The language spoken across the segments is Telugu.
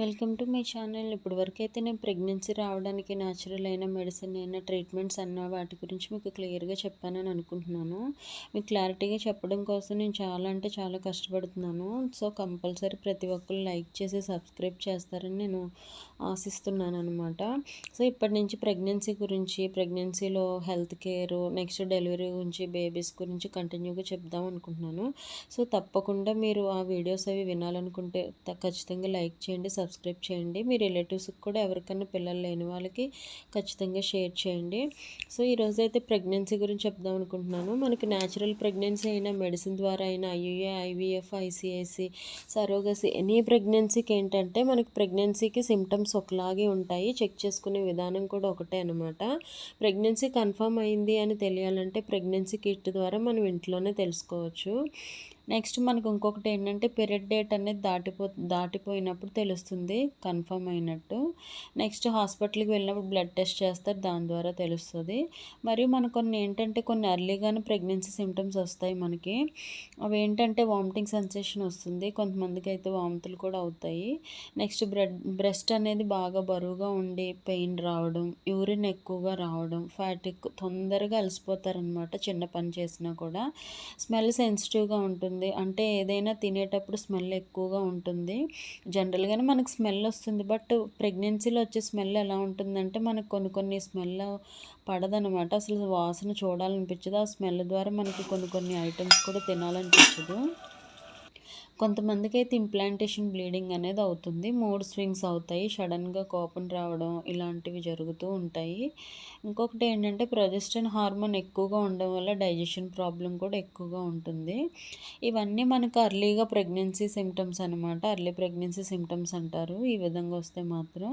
Welcome to my channel. ఇప్పుడు వరకు అయితే నేను ప్రెగ్నెన్సీ రావడానికి న్యాచురల్ అయిన మెడిసిన్ అయిన ట్రీట్మెంట్స్ అన్న వాటి గురించి మీకు క్లియర్గా చెప్పానని అనుకుంటున్నాను. మీకు క్లారిటీగా చెప్పడం కోసం నేను చాలా అంటే చాలా కష్టపడుతున్నాను. సో కంపల్సరీ ప్రతి ఒక్కరు లైక్ చేసి సబ్స్క్రైబ్ చేస్తారని నేను ఆశిస్తున్నాను అనమాట సో ఇప్పటి నుంచి ప్రెగ్నెన్సీ గురించి ప్రెగ్నెన్సీలో హెల్త్ కేర్ నెక్స్ట్ డెలివరీ గురించి బేబీస్ గురించి కంటిన్యూగా చెప్దాం అనుకుంటున్నాను. సో తప్పకుండా మీరు ఆ వీడియోస్ అవి వినాలనుకుంటే ఖచ్చితంగా లైక్ చేయండి సబ్స్క్రైబ్ చేయండి. మీ రిలేటివ్స్కి కూడా ఎవరికైనా పిల్లలు లేని వాళ్ళకి ఖచ్చితంగా షేర్ చేయండి. సో ఈరోజు అయితే ప్రెగ్నెన్సీ గురించి చెప్దాం అనుకుంటున్నాను. మనకి న్యాచురల్ ప్రెగ్నెన్సీ అయినా మెడిసిన్ ద్వారా అయినా IUA IVF ICIC surrogacy any ప్రెగ్నెన్సీకి ఏంటంటే మనకి ప్రెగ్నెన్సీకి సిమ్టమ్స్ ఒకలాగే ఉంటాయి. చెక్ చేసుకునే విధానం కూడా ఒకటే అనమాట ప్రెగ్నెన్సీ కన్ఫర్మ్ అయింది అని తెలియాలంటే ప్రెగ్నెన్సీ కిట్ ద్వారా మనం ఇంట్లోనే తెలుసుకోవచ్చు. నెక్స్ట్ మనకు ఇంకొకటి ఏంటంటే పీరియడ్ డేట్ అనేది దాటిపో దాటిపోయినప్పుడు తెలుస్తుంది కన్ఫర్మ్ అయినట్టు. నెక్స్ట్ హాస్పిటల్కి వెళ్ళినప్పుడు బ్లడ్ టెస్ట్ చేస్తారు దాని ద్వారా తెలుస్తుంది. మరియు మన కొన్ని ఏంటంటే కొన్ని ఎర్లీగానే ప్రెగ్నెన్సీ సిమ్టమ్స్ వస్తాయి మనకి. అవి ఏంటంటే వామిటింగ్ సెన్సేషన్ వస్తుంది కొంతమందికి అయితే వామితులు కూడా అవుతాయి. నెక్స్ట్ బ్రెడ్ బ్రెస్ట్ అనేది బాగా బరువుగా ఉండి పెయిన్ రావడం యూరిన్ ఎక్కువగా రావడం ఫ్యాట్ ఎక్కువ తొందరగా అలసిపోతారనమాట చిన్న పని చేసినా కూడా. స్మెల్ సెన్సిటివ్గా ఉంటుంది ఉంటుంది అంటే ఏదైనా తినేటప్పుడు స్మెల్ ఎక్కువగా ఉంటుంది. జనరల్గానే మనకు స్మెల్ వస్తుంది. బట్ ప్రెగ్నెన్సీలో వచ్చే స్మెల్ ఎలా ఉంటుందంటే మనకు కొన్ని కొన్ని స్మెల్ పడదనమాట అసలు వాసన చూడాలనిపించదు. ఆ స్మెల్ ద్వారా మనకి కొన్ని కొన్ని ఐటమ్స్ కూడా తినాలనిపించదు. కొంతమందికి అయితే ఇంప్లాంటేషన్ బ్లీడింగ్ అనేది అవుతుంది. మూడ్ స్వింగ్స్ అవుతాయి. సడన్గా కోపం రావడం ఇలాంటివి జరుగుతూ ఉంటాయి. ఇంకొకటి ఏంటంటే ప్రొజెస్టన్ హార్మోన్ ఎక్కువగా ఉండడం వల్ల డైజెషన్ ప్రాబ్లం కూడా ఎక్కువగా ఉంటుంది. ఇవన్నీ మనకు అర్లీగా ప్రెగ్నెన్సీ సిమ్టమ్స్ అనమాట అర్లీ ప్రెగ్నెన్సీ సిమ్టమ్స్ అంటారు. ఈ విధంగా వస్తే మాత్రం.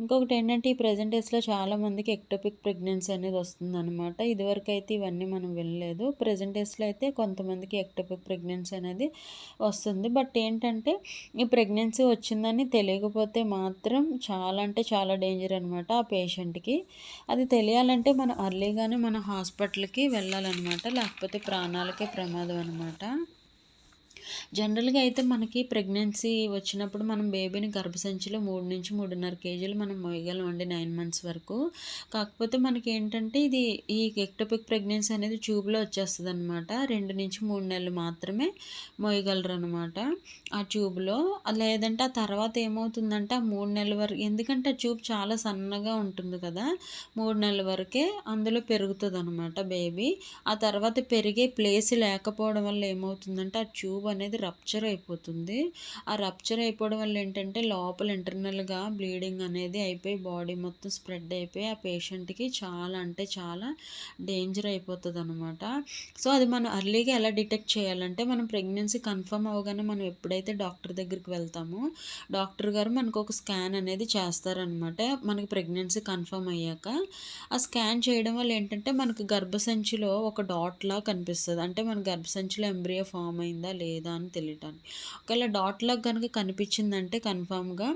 ఇంకొకటి ఏంటంటే ఈ ప్రజెంట్ డేస్లో చాలామందికి ఎక్టోపిక్ ప్రెగ్నెన్సీ అనేది వస్తుంది అనమాట ఇదివరకు అయితే ఇవన్నీ మనం వెళ్ళలేదు ప్రజెంట్ డేస్లో అయితే కొంతమందికి ఎక్టోపిక్ ప్రెగ్నెన్సీ అనేది వస్తుంది. ఉంటుంది బట్ ఏంటంటే ఈ ప్రెగ్నెన్సీ వచ్చిందని తెలియకపోతే మాత్రం చాలా అంటే చాలా డేంజర్ అనమాట ఆ పేషెంట్కి. అది తెలియాలంటే మనం అర్లీగానే మన హాస్పిటల్కి వెళ్ళాలన్నమాట. లేకపోతే ప్రాణాలకే ప్రమాదం అనమాట జనరల్గా అయితే మనకి ప్రెగ్నెన్సీ వచ్చినప్పుడు మనం బేబీని గర్భసంచిలో మూడు నుంచి మూడున్నర కేజీలు మనం మోయగలం అండి నైన్ మంత్స్ వరకు. కాకపోతే మనకి ఏంటంటే ఇది ఈ ఎక్టోపిక్ ప్రెగ్నెన్సీ అనేది ట్యూబ్లో వచ్చేస్తుంది అనమాట రెండు నుంచి మూడు నెలలు మాత్రమే మోయగలరు అనమాట ఆ ట్యూబ్లో. లేదంటే ఆ తర్వాత ఏమవుతుందంటే ఆ మూడు నెలల వరకు ఎందుకంటే ఆ ట్యూబ్ చాలా సన్నగా ఉంటుంది కదా మూడు నెలల వరకే అందులో పెరుగుతుంది అనమాట బేబీ. ఆ తర్వాత పెరిగే ప్లేస్ లేకపోవడం వల్ల ఏమవుతుందంటే ఆ ట్యూబ్ అనేది రప్చర్ అయిపోతుంది. ఆ రప్చర్ అయిపోవడం వల్ల ఏంటంటే లోపల ఇంటర్నల్గా బ్లీడింగ్ అనేది అయిపోయి బాడీ మొత్తం స్ప్రెడ్ అయిపోయి ఆ పేషెంట్కి చాలా అంటే చాలా డేంజర్ అయిపోతుంది అనమాట సో అది మనం అర్లీగా ఎలా డిటెక్ట్ చేయాలంటే మనం ప్రెగ్నెన్సీ కన్ఫర్మ్ అవగానే మనం ఎప్పుడైతే డాక్టర్ దగ్గరికి వెళ్తామో డాక్టర్ గారు మనకు ఒక స్కాన్ అనేది చేస్తారనమాట మనకి ప్రెగ్నెన్సీ కన్ఫర్మ్ అయ్యాక. ఆ స్కాన్ చేయడం వల్ల ఏంటంటే మనకు గర్భసంచిలో ఒక డాట్లా కనిపిస్తుంది. అంటే మన గర్భసంచిలో ఎంబ్రియో ఫామ్ అయిందా లేదా లేదా అని తెలియటానికి. ఒకవేళ డాట్ లాగ్ కనుక కనిపించిందంటే కన్ఫామ్గా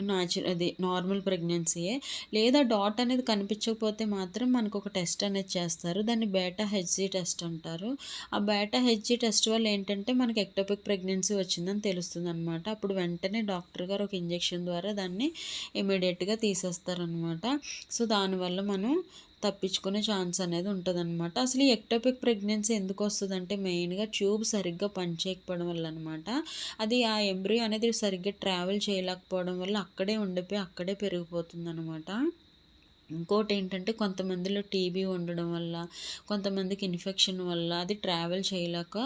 న్యాచురల్ అది నార్మల్ ప్రెగ్నెన్సీయే లేదా డాట్ అనేది కనిపించకపోతే మాత్రం మనకు ఒక టెస్ట్ అనేది చేస్తారు. దాన్ని బేటా హెచ్జీ టెస్ట్ అంటారు. ఆ బేటా హెచ్జీ టెస్ట్ వల్ల ఏంటంటే మనకి ఎక్టోపిక్ ప్రెగ్నెన్సీ వచ్చిందని తెలుస్తుంది అనమాట అప్పుడు వెంటనే డాక్టర్ గారు ఒక ఇంజెక్షన్ ద్వారా దాన్ని ఇమీడియట్గా తీసేస్తారనమాట సో దానివల్ల మనం తప్పించుకునే ఛాన్స్ అనేది ఉంటుంది అనమాట అసలు ఈ ఎక్టోపిక్ ప్రెగ్నెన్సీ ఎందుకు వస్తుందంటే మెయిన్గా ట్యూబ్ సరిగ్గా పనిచేయకపోవడం వల్ల అనమాట అది ఆ ఎంబ్రియో అనేది సరిగ్గా ట్రావెల్ చేయలేకపోవడం వల్ల అక్కడే ఉండిపోయి అక్కడే పెరిగిపోతుంది అనమాట ఇంకోటి ఏంటంటే కొంతమందిలో టీబీ ఉండడం వల్ల కొంతమందికి ఇన్ఫెక్షన్ వల్ల అది ట్రావెల్ చేయలేక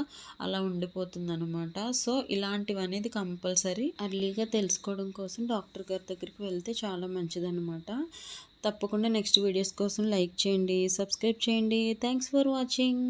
అలా ఉండిపోతుంది అనమాట సో ఇలాంటివి అనేది కంపల్సరీ అర్లీగా తెలుసుకోవడం కోసం డాక్టర్ గారి దగ్గరికి వెళ్తే చాలా మంచిదన్నమాట. తప్పకుండా నెక్స్ట్ వీడియోస్ కోసం లైక్ చేయండి సబ్స్క్రైబ్ చేయండి. Thanks for watching.